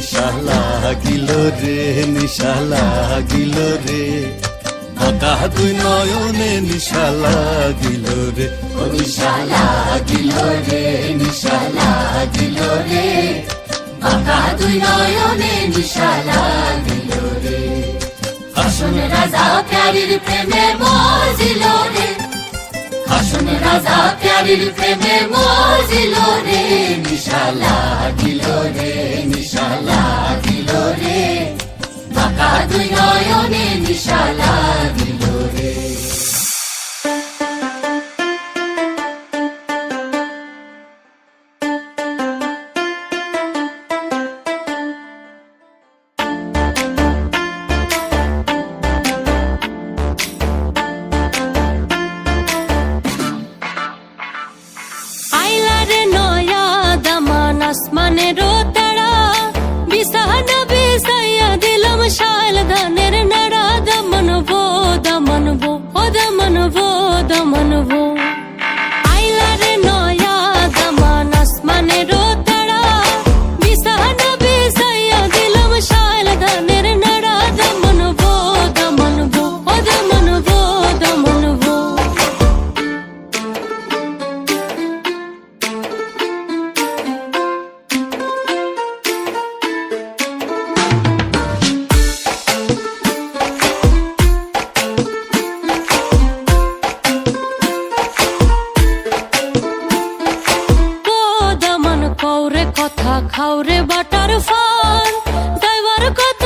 নিশা লাগিল রে নিশা লাগিল রে। বাঁকা দুই নয়নে নিশা লাগিল রে। নিশা লাগিল রে নিশা লাগিল রে। বাঁকা দুই নয়নে নিশা লাগিল রে। হাসন রাজা প্যারির প্রেমে মজিল রে। হাসন রাজা প্যারির প্রেমে মজিল রে নিশা লাগিল রে নিশা লাগিল রে বাঁকা सा नबी सा या दिल मशाल दाने কৌরে কথা খাওরে বাটার ফান ড্রাইভার কথা